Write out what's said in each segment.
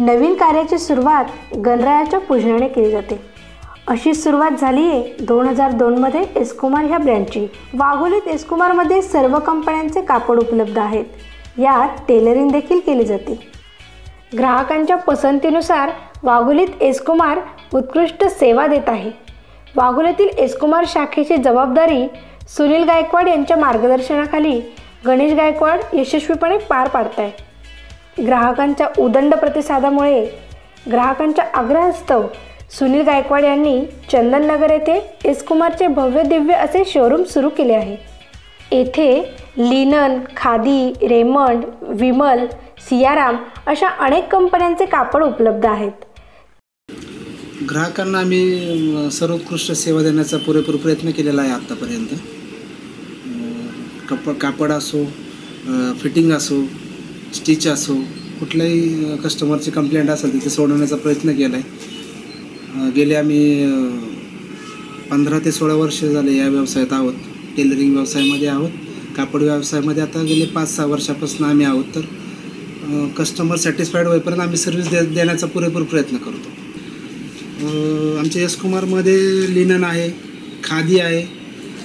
नवीन कार्याची सुरुवात गणरायाच्या पूजनाने केली जाते. अशी सुरुवात झाली आहे दोन हजार दोनमध्ये एसकुमार ह्या ब्रँडची. वाघोलीत एसकुमारमध्ये सर्व कंपन्यांचे कापड उपलब्ध आहेत. यात टेलरिंग देखील केली जाते. ग्राहकांच्या पसंतीनुसार वाघोलीत एसकुमार उत्कृष्ट सेवा देत आहे. वाघोलीतील एसकुमार शाखेची जबाबदारी सुनील गायकवाड यांच्या मार्गदर्शनाखाली गणेश गायकवाड यशस्वीपणे पार पाडत आहे ग्राहकांच्या उदंड प्रतिसादामुळे ग्राहकांच्या आग्रहास्तव सुनील गायकवाड यांनी चंदननगर येथे एसकुमारचे भव्य दिव्य असे शोरूम सुरू केले आहे. येथे लिनन खादी रेमंड विमल सियाराम अशा अनेक कंपन्यांचे कापड उपलब्ध आहेत. ग्राहकांना आम्ही सर्वोत्कृष्ट सेवा देण्याचा पुरेपूर प्रयत्न केलेला आहे आत्तापर्यंत कप कापड असो फिटिंग असो स्टिच असो कुठल्याही कस्टमरची कंप्लेंट असेल तिथे सोडवण्याचा प्रयत्न केला आहे गेले आम्ही पंधरा ते सोळा वर्ष झाले या व्यवसायात आहोत. टेलरिंग व्यवसायामध्ये आहोत. कापड व्यवसायामध्ये आता गेले पाच सहा वर्षापासून आम्ही आहोत. तर कस्टमर सॅटिस्फाईड होईपर्यंत आम्ही सर्व्हिस दे देण्याचा पुरेपूर प्रयत्न करतो. आमच्या यशकुमारमध्ये लिनन आहे खादी आहे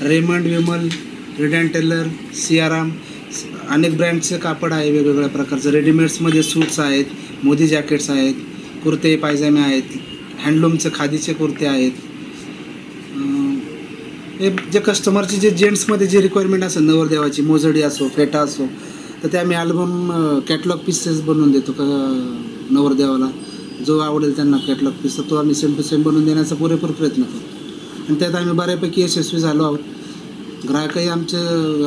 Raymond Vimal Reid and Taylor Siyaram अनेक ब्रँडचे कापड आहे वेगवेगळ्या प्रकारचं. रेडीमेड्समध्ये सूट्स आहेत मोदी जॅकेट्स आहेत कुर्ते पायजामे आहेत हँडलूमचे खादीचे कुर्ते आहेत. हे जे कस्टमरची जे जेंट्समध्ये जे रिक्वायरमेंट असेल नवरदेवाची मोजडी असो फेटा असो तर ते आम्ही अल्बम कॅटलॉग पीसेस बनवून देतो का नवरदेवाला. जो आवडेल त्यांना कॅटलॉग पीस तर तो आम्ही सेम टू सेम बनवून देण्याचा पुरेपूर प्रयत्न करतो. आणि त्यात आम्ही बऱ्यापैकी यशस्वी झालो आहोत. ग्राहकही आमचे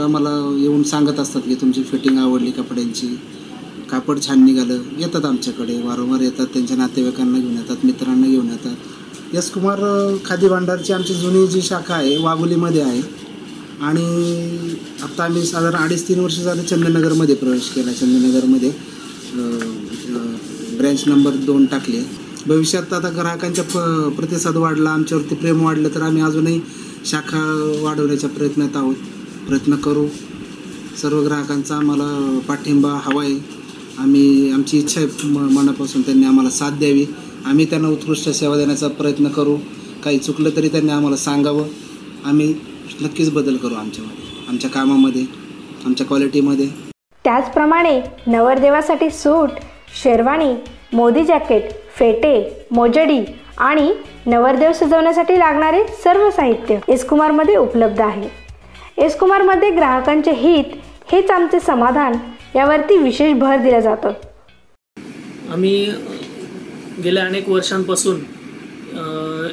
आम्हाला येऊन सांगत असतात की तुमची फिटिंग आवडली कपड्यांची कापड छान निघालं येतात आमच्याकडे वारंवार येतात त्यांच्या नातेवाईकांना घेऊन येतात मित्रांना घेऊन येतात. यस कुमार खादी भांडारची आमची जुनी जी शाखा आहे वाघोलीमध्ये आहे. आणि आत्ता आम्ही साधारण अडीच तीन वर्ष झाले चंद्रनगरमध्ये प्रवेश केला चंदननगरमध्ये ब्रँच नंबर दोन टाकले. भविष्यात आता ग्राहकांच्या प प्रतिसाद वाढला आमच्यावरती प्रेम वाढलं तर आम्ही अजूनही शाखा वाढवण्याच्या प्रयत्नात आहोत. प्रयत्न करू. सर्व ग्राहकांचा आम्हाला पाठिंबा हवा आहे आम्ही आमची इच्छा आहे म मनापासून त्यांनी आम्हाला साथ द्यावी. आम्ही त्यांना उत्कृष्ट सेवा देण्याचा प्रयत्न करू. काही चुकलं तरी त्यांनी आम्हाला सांगावं. आम्ही नक्कीच बदल करू आमच्यामध्ये आमच्या कामामध्ये आमच्या क्वालिटीमध्ये. त्याचप्रमाणे नवरदेवासाठी सूट शेरवानी मोदी जॅकेट फेटे मोजडी आणि नवरदेव सजवण्यासाठी लागणारे सर्व साहित्य एसकुमारमध्ये उपलब्ध आहे. एसकुमारमध्ये ग्राहकांचे हित हेच आमचे समाधान यावरती विशेष भर दिला जातो. आम्ही गेल्या अनेक वर्षांपासून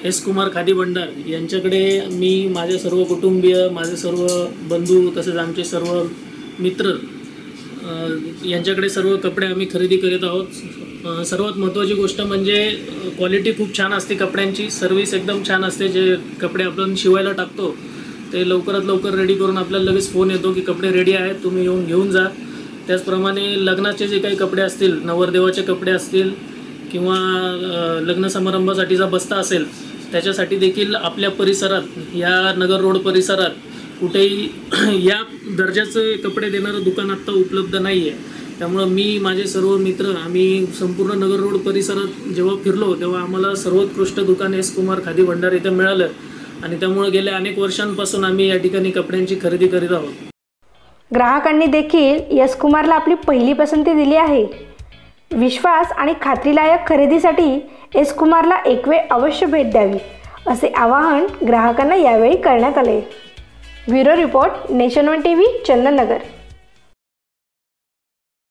एस कुमार खादी भंडार यांच्याकडे मी माझे सर्व कुटुंबीय माझे सर्व बंधू तसेच आमचे सर्व मित्र यांच्याकडे सर्व कपडे आम्ही खरेदी करीत आहोत. सर्वात महत्त्वाची गोष्ट म्हणजे क्वालिटी खूप छान असते कपड्यांची. सर्व्हिस एकदम छान असते जे कपडे आपण शिवायला टाकतो. ते लवकरात लवकर रेडी करून आपल्याला लगेच फोन येतो की कपडे रेडी आहेत तुम्ही येऊन घेऊन जा. त्याचप्रमाणे लग्नाचे जे काही कपडे असतील नवरदेवाचे कपडे असतील किंवा लग्न समारंभासाठीचा बस्ता असेल त्याच्यासाठी देखील आपल्या परिसरात या नगर रोड परिसरात कुठेही या दर्जाचे कपडे देणारं दुकान आत्ता उपलब्ध नाही आहे त्यामुळं मी माझे सर्व मित्र आम्ही संपूर्ण नगर रोड परिसरात जेव्हा फिरलो तेव्हा आम्हाला सर्वोत्कृष्ट दुकान एस कुमार खादी भंडार इथं मिळालं. आणि त्यामुळं गेल्या अनेक वर्षांपासून आम्ही या ठिकाणी कपड्यांची खरेदी करीत आहोत. ग्राहकांनी देखील यस कुमारला आपली पहिली पसंती दिली आहे. विश्वास आणि खात्रीलायक खरेदीसाठी एस कुमारला एक वेळ अवश्य भेट द्यावी असे आवाहन ग्राहकांना यावेळी करण्यात आले. Bureau report Nation One T V Chandannagar